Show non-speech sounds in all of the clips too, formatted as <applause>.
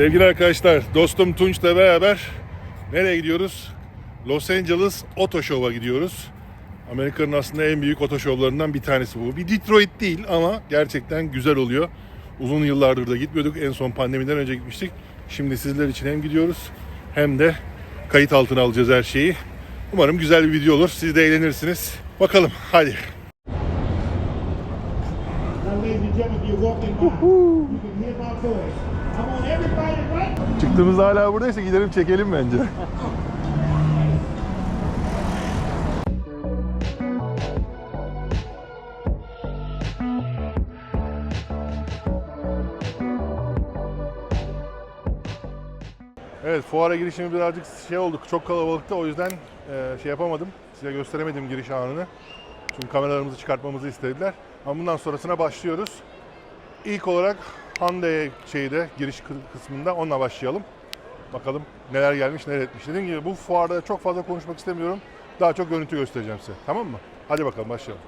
Sevgili arkadaşlar, dostum Tunç'la beraber nereye gidiyoruz? Los Angeles Auto Show'a gidiyoruz. Amerika'nın aslında en büyük oto şovlarından bir tanesi bu. Bir Detroit değil ama gerçekten güzel oluyor. Uzun yıllardır da gitmiyorduk. En son pandemiden önce gitmiştik. Şimdi sizler için hem gidiyoruz hem de kayıt altına alacağız her şeyi. Umarım güzel bir video olur. Siz de eğlenirsiniz. Bakalım hadi. Çıktığımızda hala buradaysa gidelim çekelim bence. Evet fuara girişimi birazcık şey olduk çok kalabalıktı o yüzden e, şey yapamadım size gösteremedim giriş anını. Çünkü kameralarımızı çıkartmamızı istediler. Ama bundan sonrasına başlıyoruz. İlk olarak Hyundai şeyde giriş kı- kısmında onunla başlayalım. Bakalım neler gelmiş neler etmiş. Dediğim gibi bu fuarda çok fazla konuşmak istemiyorum. Daha çok görüntü göstereceğim size. Tamam mı? Hadi bakalım başlayalım.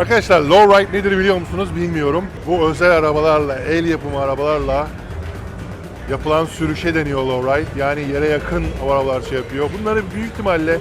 Arkadaşlar lowride nedir biliyor musunuz bilmiyorum. Bu özel arabalarla, el yapımı arabalarla yapılan sürüşe deniyor lowride. Yani yere yakın arabalar şey yapıyor. Bunları büyük ihtimalle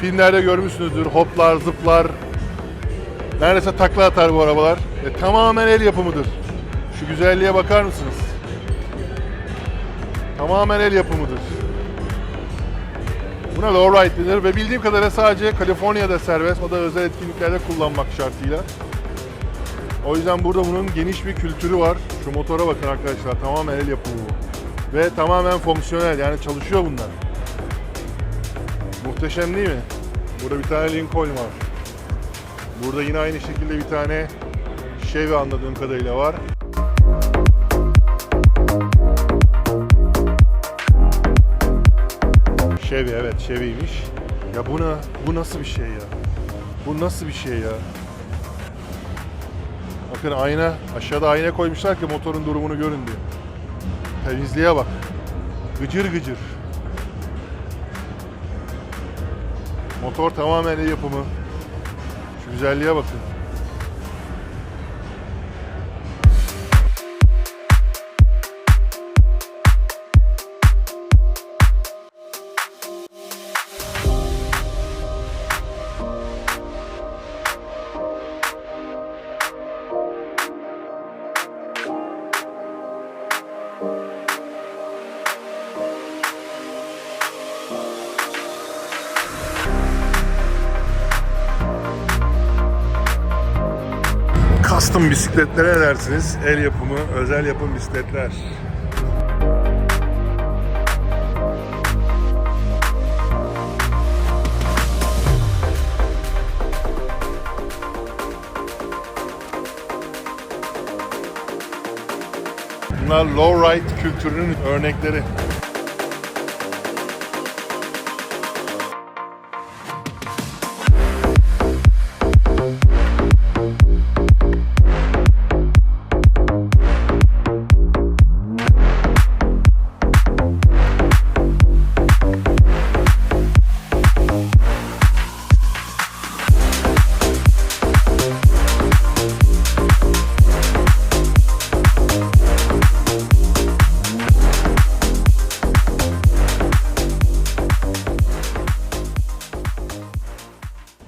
filmlerde görmüşsünüzdür. Hoplar, zıplar. Neredeyse takla atar bu arabalar. Ve tamamen el yapımıdır. Şu güzelliğe bakar mısınız? Tamamen el yapımıdır. Buna lowride denir ve bildiğim kadarıyla sadece Kaliforniya'da serbest. O da özel etkinliklerde kullanmak şartıyla. O yüzden burada bunun geniş bir kültürü var. Şu motora bakın arkadaşlar. Tamamen el yapımı bu. Ve tamamen fonksiyonel yani çalışıyor bunlar. Muhteşem değil mi? Burada bir tane Lincoln var. Burada yine aynı şekilde bir tane Chevy anladığım kadarıyla var. Chevy evet Chevy'ymiş. Ya bu ne? Bu nasıl bir şey ya? Bu nasıl bir şey ya? Bakın ayna, aşağıda ayna koymuşlar ki motorun durumunu görün diye. Temizliğe bak. Gıcır gıcır. Motor tamamen yapımı. Şu güzelliğe bakın. Custom bisikletlere ne dersiniz? El yapımı, özel yapım bisikletler. Bunlar lowride kültürünün örnekleri.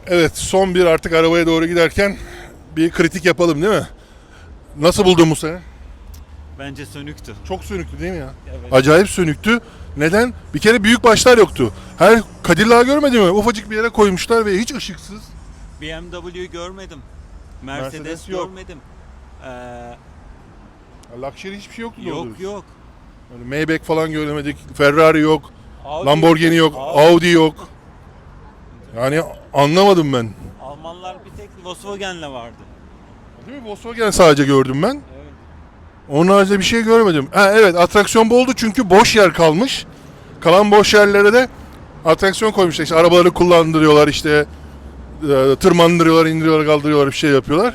Evet son bir artık arabaya doğru giderken bir kritik yapalım değil mi? Nasıl buldun bu sene? Bence sönüktü. Çok sönüktü değil mi ya? Evet. Acayip sönüktü. Neden? Bir kere büyük başlar yoktu. Her Cadillac görmedin mi? Ufacık bir yere koymuşlar ve hiç ışıksız. BMW görmedim. Mercedes, Mercedes yok. görmedim. Ee, Luxury hiçbir şey yoktu doğru yok dürüst. yok. Yani Maybach falan göremedik. Ferrari yok. Audi Lamborghini yok. Audi yok. <laughs> Yani anlamadım ben. Almanlar bir tek Volkswagen'le vardı. Değil mi? Volkswagen sadece gördüm ben. Evet. Onun haricinde bir şey görmedim. Ha, evet atraksiyon boldu çünkü boş yer kalmış. Kalan boş yerlere de atraksiyon koymuşlar. İşte arabaları kullandırıyorlar işte e, tırmandırıyorlar, indiriyorlar, kaldırıyorlar bir şey yapıyorlar.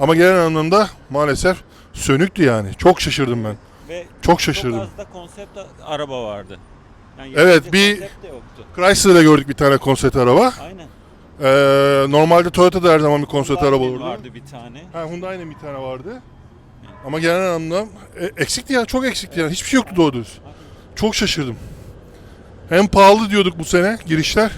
Ama genel anlamda maalesef sönüktü yani. Çok şaşırdım ben. Ve Çok şaşırdım. Çok az da konsept araba vardı. Yani Evet, bir-. Chrysler'da gördük bir tane konsept araba. Aynen. Ee, normalde Toyota'da her zaman bir konsept araba olurdu. vardı bir tane. Ha Hyundai'nin bir tane vardı. Ama genel anlamda e, eksikti ya çok eksikti yani hiçbir şey yoktu doğru dürüst. Çok şaşırdım. Hem pahalı diyorduk bu sene girişler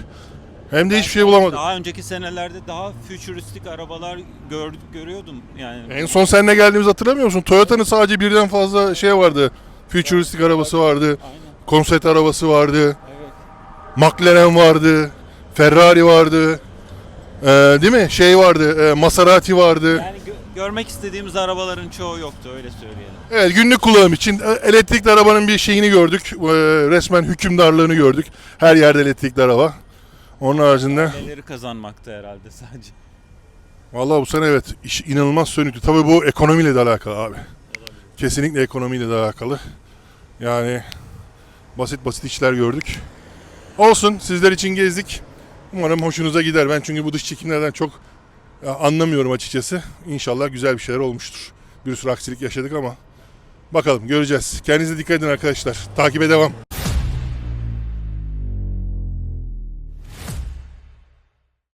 hem de hiçbir şey bulamadık. Daha önceki senelerde daha futuristik arabalar gördük görüyordum yani. En son seninle geldiğimizi hatırlamıyor musun? Toyota'nın sadece birden fazla şey vardı. Futuristik arabası vardı. Aynen. Konsept arabası vardı. Evet. McLaren vardı. Ferrari vardı. Ee, değil mi? Şey vardı. e, Maserati vardı. Yani gö- görmek istediğimiz arabaların çoğu yoktu öyle söyleyelim. Evet günlük kullanım için e, elektrikli arabanın bir şeyini gördük. Ee, resmen hükümdarlığını gördük. Her yerde elektrikli araba. Onun haricinde Neleri kazanmakta herhalde sadece. vallahi bu sene evet iş inanılmaz sönüktü. Tabii bu ekonomiyle de alakalı abi. Kesinlikle ekonomiyle de alakalı. Yani basit basit işler gördük. Olsun sizler için gezdik. Umarım hoşunuza gider. Ben çünkü bu dış çekimlerden çok ya, anlamıyorum açıkçası. İnşallah güzel bir şeyler olmuştur. Bir sürü aksilik yaşadık ama bakalım göreceğiz. Kendinize dikkat edin arkadaşlar. Takibe devam.